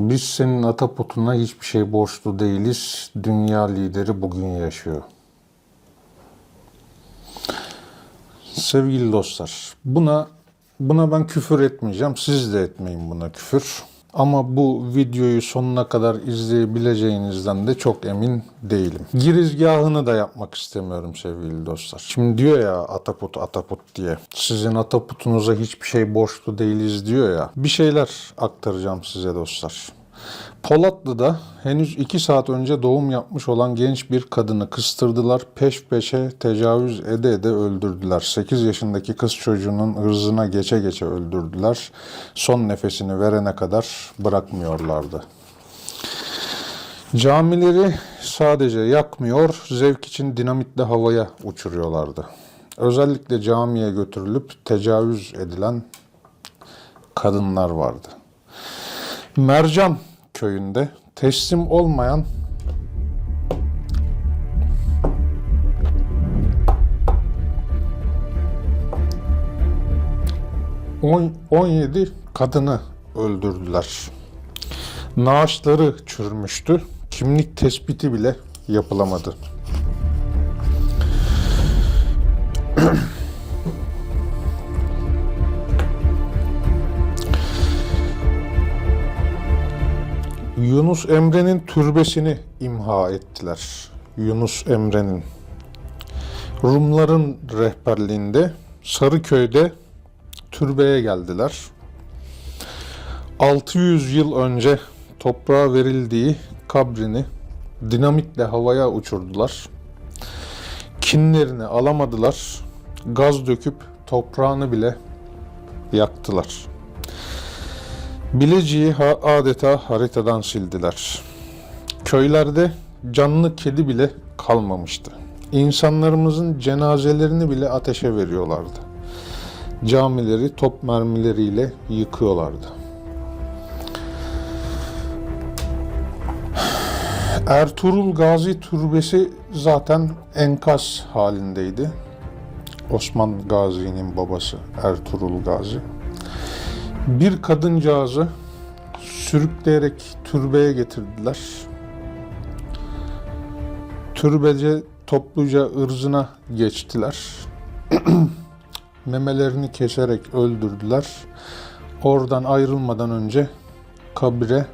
Biz senin atapotuna hiçbir şey borçlu değiliz. Dünya lideri bugün yaşıyor. Sevgili dostlar, buna buna ben küfür etmeyeceğim. Siz de etmeyin buna küfür. Ama bu videoyu sonuna kadar izleyebileceğinizden de çok emin değilim. Girizgahını da yapmak istemiyorum sevgili dostlar. Şimdi diyor ya Ataput Ataput diye. Sizin Ataputunuza hiçbir şey borçlu değiliz diyor ya. Bir şeyler aktaracağım size dostlar. Polatlı'da henüz 2 saat önce doğum yapmış olan genç bir kadını kıstırdılar, peş peşe tecavüz ede ede öldürdüler. 8 yaşındaki kız çocuğunun ırzına geçe geçe öldürdüler. Son nefesini verene kadar bırakmıyorlardı. Camileri sadece yakmıyor, zevk için dinamitle havaya uçuruyorlardı. Özellikle camiye götürülüp tecavüz edilen kadınlar vardı. Mercan köyünde teslim olmayan on- 17 kadını öldürdüler. Naaşları çürümüştü. Kimlik tespiti bile yapılamadı. Yunus Emre'nin türbesini imha ettiler. Yunus Emre'nin. Rumların rehberliğinde Sarıköy'de türbeye geldiler. 600 yıl önce toprağa verildiği kabrini dinamitle havaya uçurdular. Kinlerini alamadılar. Gaz döküp toprağını bile yaktılar. Bilecik'i adeta haritadan sildiler. Köylerde canlı kedi bile kalmamıştı. İnsanlarımızın cenazelerini bile ateşe veriyorlardı. Camileri top mermileriyle yıkıyorlardı. Ertuğrul Gazi Türbesi zaten enkaz halindeydi. Osman Gazi'nin babası Ertuğrul Gazi bir kadıncağızı sürükleyerek türbeye getirdiler. Türbece topluca ırzına geçtiler. Memelerini keserek öldürdüler. Oradan ayrılmadan önce kabire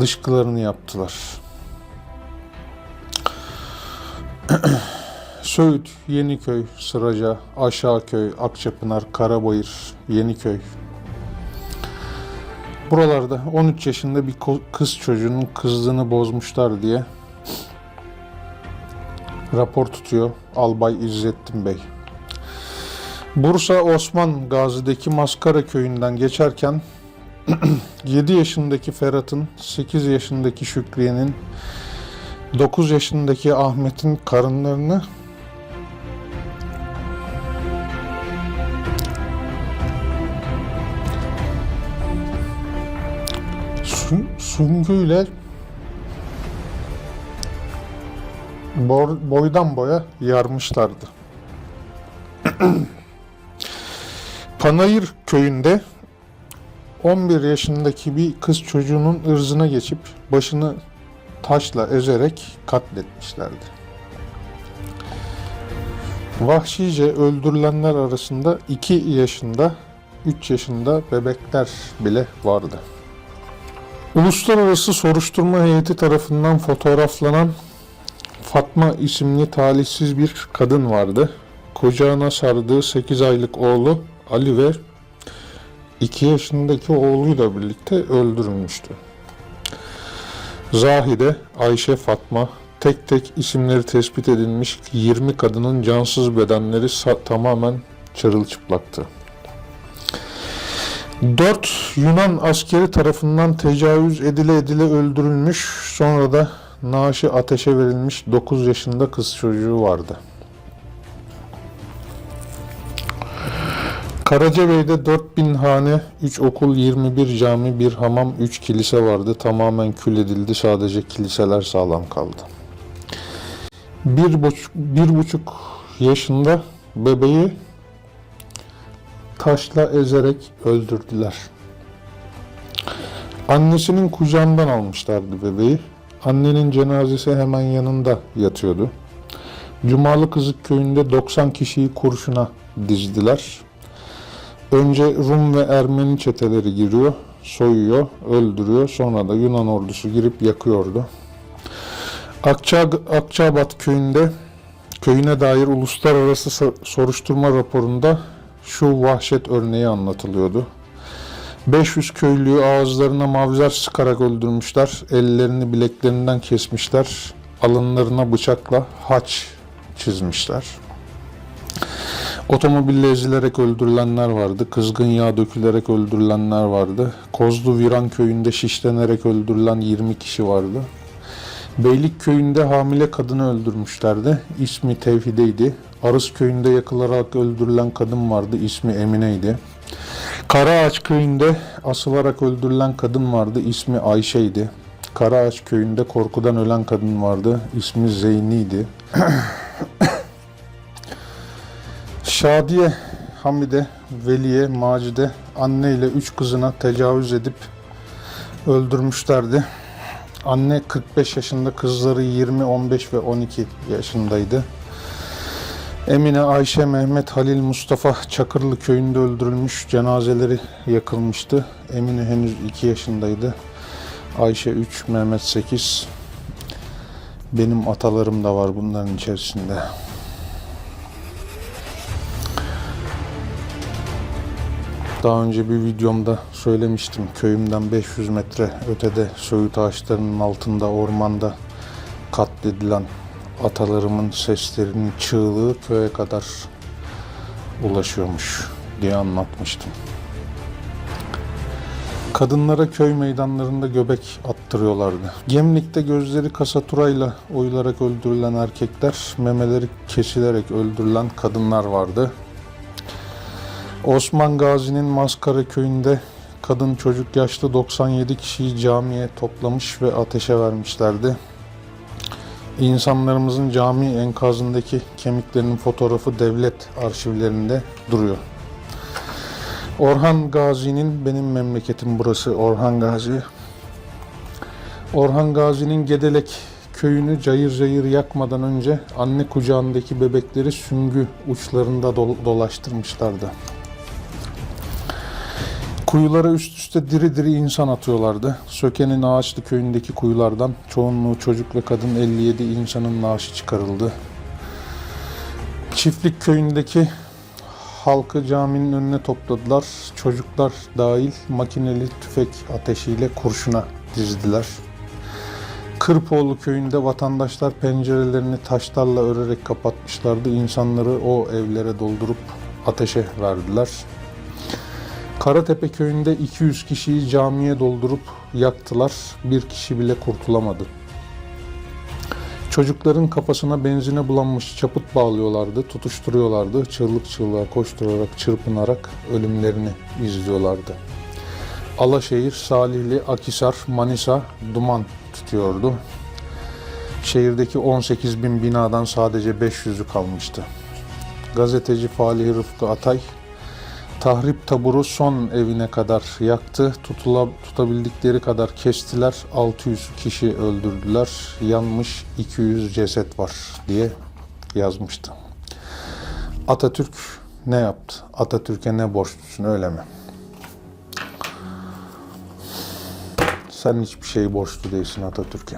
dışkılarını yaptılar. Söğüt, Yeniköy, Sıraca, Aşağıköy, Akçapınar, Karabayır, Yeniköy. Buralarda 13 yaşında bir kız çocuğunun kızlığını bozmuşlar diye rapor tutuyor Albay İzzettin Bey. Bursa Osman Gazi'deki Maskara köyünden geçerken 7 yaşındaki Ferhat'ın, 8 yaşındaki Şükriye'nin, 9 yaşındaki Ahmet'in karınlarını süngüyle boydan boya yarmışlardı. Panayır köyünde 11 yaşındaki bir kız çocuğunun ırzına geçip başını taşla ezerek katletmişlerdi. Vahşice öldürülenler arasında 2 yaşında, 3 yaşında bebekler bile vardı. Uluslararası soruşturma heyeti tarafından fotoğraflanan Fatma isimli talihsiz bir kadın vardı. Kocağına sardığı 8 aylık oğlu Ali ve 2 yaşındaki oğluyla birlikte öldürülmüştü. Zahide, Ayşe, Fatma, tek tek isimleri tespit edilmiş 20 kadının cansız bedenleri tamamen çırılçıplaktı. 4 Yunan askeri tarafından tecavüz edile edile öldürülmüş, sonra da naaşı ateşe verilmiş 9 yaşında kız çocuğu vardı. Karacabey'de 4000 hane, 3 okul, 21 cami, bir hamam, 3 kilise vardı. Tamamen kül edildi. Sadece kiliseler sağlam kaldı. Bir buçuk, bir buçuk yaşında bebeği taşla ezerek öldürdüler. Annesinin kucağından almışlardı bebeği. Annenin cenazesi hemen yanında yatıyordu. Cumalı Kızık köyünde 90 kişiyi kurşuna dizdiler. Önce Rum ve Ermeni çeteleri giriyor, soyuyor, öldürüyor. Sonra da Yunan ordusu girip yakıyordu. Akça, Akçabat köyünde köyüne dair uluslararası so- soruşturma raporunda şu vahşet örneği anlatılıyordu. 500 köylüyü ağızlarına mavzer sıkarak öldürmüşler, ellerini bileklerinden kesmişler, alınlarına bıçakla haç çizmişler. Otomobille ezilerek öldürülenler vardı, kızgın yağ dökülerek öldürülenler vardı, Kozlu Viran köyünde şişlenerek öldürülen 20 kişi vardı. Beylik köyünde hamile kadını öldürmüşlerdi. İsmi Tevhide'ydi. Arız köyünde yakılarak öldürülen kadın vardı. İsmi Emine'ydi. Karaağaç köyünde asılarak öldürülen kadın vardı. İsmi Ayşe'ydi. Karaağaç köyünde korkudan ölen kadın vardı. İsmi Zeyni'ydi. Şadiye, Hamide, Veliye, Macide anne ile üç kızına tecavüz edip öldürmüşlerdi. Anne 45 yaşında, kızları 20, 15 ve 12 yaşındaydı. Emine, Ayşe, Mehmet, Halil, Mustafa Çakırlı köyünde öldürülmüş. Cenazeleri yakılmıştı. Emine henüz 2 yaşındaydı. Ayşe 3, Mehmet 8. Benim atalarım da var bunların içerisinde. Daha önce bir videomda söylemiştim. Köyümden 500 metre ötede söğüt ağaçlarının altında ormanda katledilen atalarımın seslerinin çığlığı köye kadar ulaşıyormuş diye anlatmıştım. Kadınlara köy meydanlarında göbek attırıyorlardı. Gemlik'te gözleri kasaturayla oyularak öldürülen erkekler, memeleri kesilerek öldürülen kadınlar vardı. Osman Gazi'nin Maskara köyünde kadın çocuk yaşlı 97 kişiyi camiye toplamış ve ateşe vermişlerdi. İnsanlarımızın cami enkazındaki kemiklerinin fotoğrafı devlet arşivlerinde duruyor. Orhan Gazi'nin benim memleketim burası Orhan Gazi. Orhan Gazi'nin Gedelek köyünü cayır cayır yakmadan önce anne kucağındaki bebekleri süngü uçlarında dol- dolaştırmışlardı. Kuyulara üst üste diri diri insan atıyorlardı. Söke'nin Ağaçlı köyündeki kuyulardan çoğunluğu çocuk ve kadın 57 insanın naaşı çıkarıldı. Çiftlik köyündeki halkı caminin önüne topladılar. Çocuklar dahil makineli tüfek ateşiyle kurşuna dizdiler. Kırpoğlu köyünde vatandaşlar pencerelerini taşlarla örerek kapatmışlardı. İnsanları o evlere doldurup ateşe verdiler. Karatepe köyünde 200 kişiyi camiye doldurup yaktılar. Bir kişi bile kurtulamadı. Çocukların kafasına benzine bulanmış çaput bağlıyorlardı, tutuşturuyorlardı. Çığlık çığlığa koşturarak, çırpınarak ölümlerini izliyorlardı. Alaşehir, Salihli, Akisar, Manisa duman tutuyordu. Şehirdeki 18 bin binadan sadece 500'ü kalmıştı. Gazeteci Falih Rıfkı Atay Tahrip taburu son evine kadar yaktı. Tutula, tutabildikleri kadar kestiler. 600 kişi öldürdüler. Yanmış 200 ceset var diye yazmıştı. Atatürk ne yaptı? Atatürk'e ne borçlusun öyle mi? Sen hiçbir şey borçlu değilsin Atatürk'e.